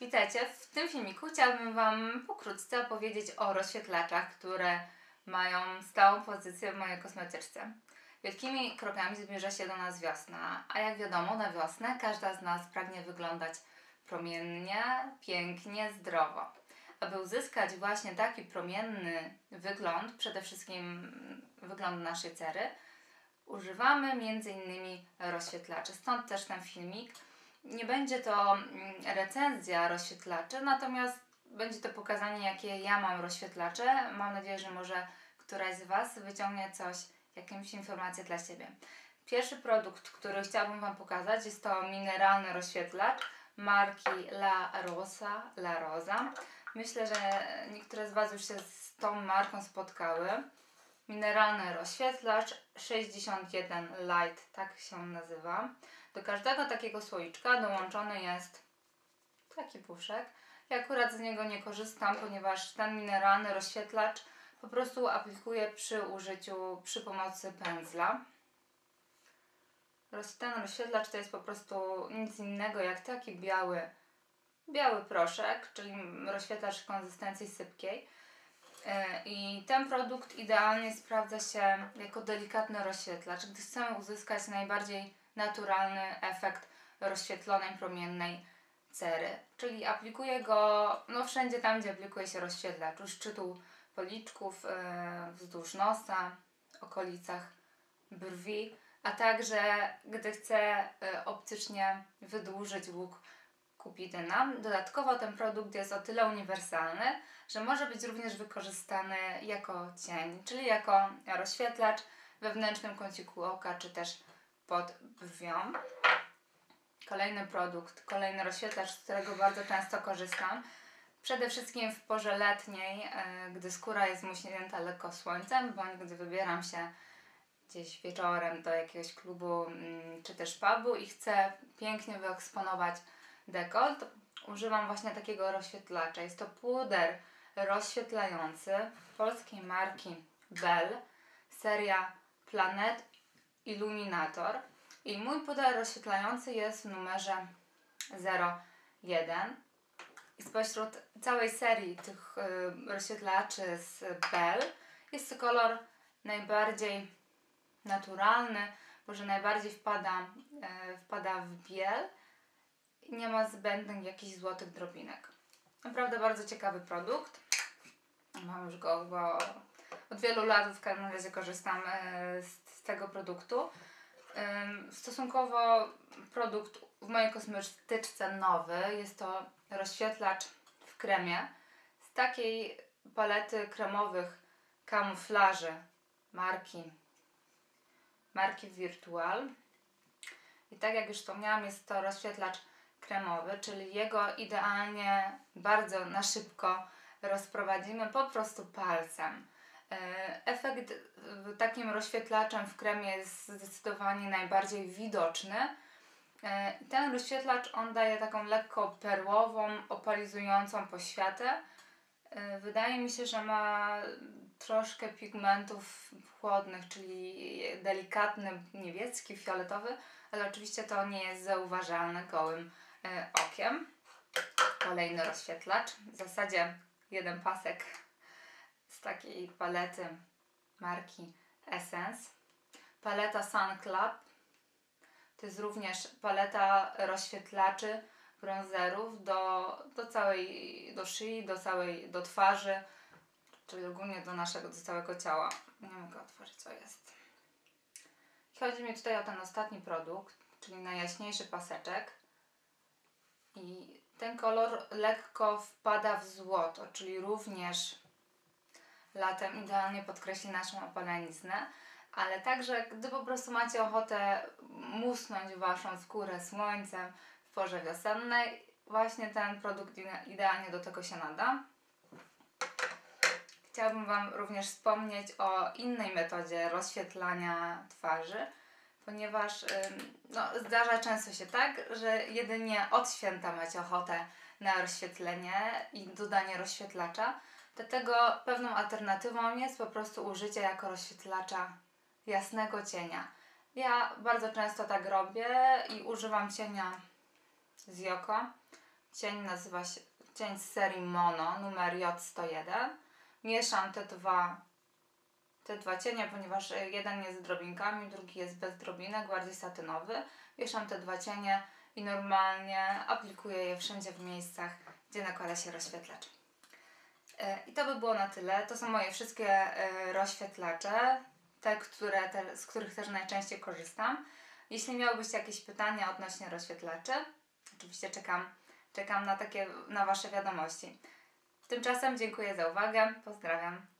Witajcie, w tym filmiku chciałabym Wam pokrótce opowiedzieć o rozświetlaczach, które mają stałą pozycję w mojej kosmetyczce. Wielkimi krokami zbliża się do nas wiosna, a jak wiadomo na wiosnę każda z nas pragnie wyglądać promiennie, pięknie, zdrowo. Aby uzyskać właśnie taki promienny wygląd, przede wszystkim wygląd naszej cery, używamy m.in. rozświetlaczy. Stąd też ten filmik. Nie będzie to mm, recenzja rozświetlaczy, natomiast będzie to pokazanie, jakie ja mam rozświetlacze. Mam nadzieję, że może któraś z Was wyciągnie coś, jakąś informację dla siebie. Pierwszy produkt, który chciałabym Wam pokazać, jest to mineralny rozświetlacz marki La Rosa, La Rosa. Myślę, że niektóre z Was już się z tą marką spotkały. Mineralny rozświetlacz 61 Light, tak się nazywa. Do każdego takiego słoiczka dołączony jest taki puszek. Ja akurat z niego nie korzystam, ponieważ ten mineralny rozświetlacz po prostu aplikuję przy użyciu, przy pomocy pędzla. Ten rozświetlacz to jest po prostu nic innego jak taki biały, biały proszek, czyli rozświetlacz konsystencji sypkiej. E, I ten produkt idealnie sprawdza się jako delikatny rozświetlacz, gdy chcemy uzyskać najbardziej naturalny efekt rozświetlonej, promiennej cery. Czyli aplikuję go no, wszędzie tam, gdzie aplikuje się rozświetlacz, u szczytu policzków, yy, wzdłuż nosa, okolicach brwi, a także gdy chcę yy, optycznie wydłużyć łuk kupidyna. Dodatkowo ten produkt jest o tyle uniwersalny, że może być również wykorzystany jako cień, czyli jako rozświetlacz we wewnętrznym kąciku oka, czy też pod brwią. Kolejny produkt, kolejny rozświetlacz, z którego bardzo często korzystam. Przede wszystkim w porze letniej, e, gdy skóra jest muśnięta lekko słońcem, bądź gdy wybieram się gdzieś wieczorem do jakiegoś klubu mm, czy też pubu i chcę pięknie wyeksponować dekolt, używam właśnie takiego rozświetlacza. Jest to puder rozświetlający polskiej marki Bell, seria Planet Illuminator. I mój puder rozświetlający jest w numerze 01 i spośród całej serii tych y, rozświetlaczy z Bell jest to kolor najbardziej naturalny, może najbardziej wpada, y, wpada w biel nie ma zbędnych jakichś złotych drobinek. Naprawdę bardzo ciekawy produkt. Mam już go, bo od wielu lat w każdym razie korzystam z, z tego produktu. Stosunkowo produkt w mojej kosmetyczce nowy. Jest to rozświetlacz w kremie z takiej palety kremowych kamuflaży marki marki Virtual. I tak jak już wspomniałam, jest to rozświetlacz kremowy, czyli jego idealnie bardzo na szybko rozprowadzimy po prostu palcem. E, efekt takim rozświetlaczem w kremie jest zdecydowanie najbardziej widoczny. E, ten rozświetlacz on daje taką lekko perłową, opalizującą poświatę. E, wydaje mi się, że ma troszkę pigmentów chłodnych, czyli delikatny niebieski, fioletowy, ale oczywiście to nie jest zauważalne gołym okiem. Kolejny rozświetlacz, w zasadzie jeden pasek z takiej palety marki Essence. Paleta Sun Club. To jest również paleta rozświetlaczy, bronzerów do, do całej, do szyi, do całej, do twarzy, czyli ogólnie do naszego, do całego ciała. Nie mogę otworzyć, co jest. Chodzi mi tutaj o ten ostatni produkt, czyli najjaśniejszy paseczek. I ten kolor lekko wpada w złoto, czyli również latem idealnie podkreśli naszą opaleniznę, ale także gdy po prostu macie ochotę musnąć Waszą skórę słońcem w porze wiosennej, właśnie ten produkt idealnie do tego się nada. Chciałabym Wam również wspomnieć o innej metodzie rozświetlania twarzy, ponieważ no, zdarza często się tak, że jedynie od święta macie ochotę na rozświetlenie i dodanie rozświetlacza, Dlatego pewną alternatywą jest po prostu użycie jako rozświetlacza jasnego cienia. Ja bardzo często tak robię i używam cienia z Joko, cień nazywa się cień z serii Mono, numer J101. Mieszam te dwa, te dwa cienie, ponieważ jeden jest z drobinkami, drugi jest bez drobinek, bardziej satynowy. Mieszam te dwa cienie i normalnie aplikuję je wszędzie w miejscach, gdzie nakłada się rozświetlacz. E, I to by było na tyle. To są moje wszystkie e, rozświetlacze, te, które te, z których też najczęściej korzystam. Jeśli miałbyście jakieś pytania odnośnie rozświetlaczy, oczywiście czekam, czekam na takie, na Wasze wiadomości. Tymczasem dziękuję za uwagę. Pozdrawiam.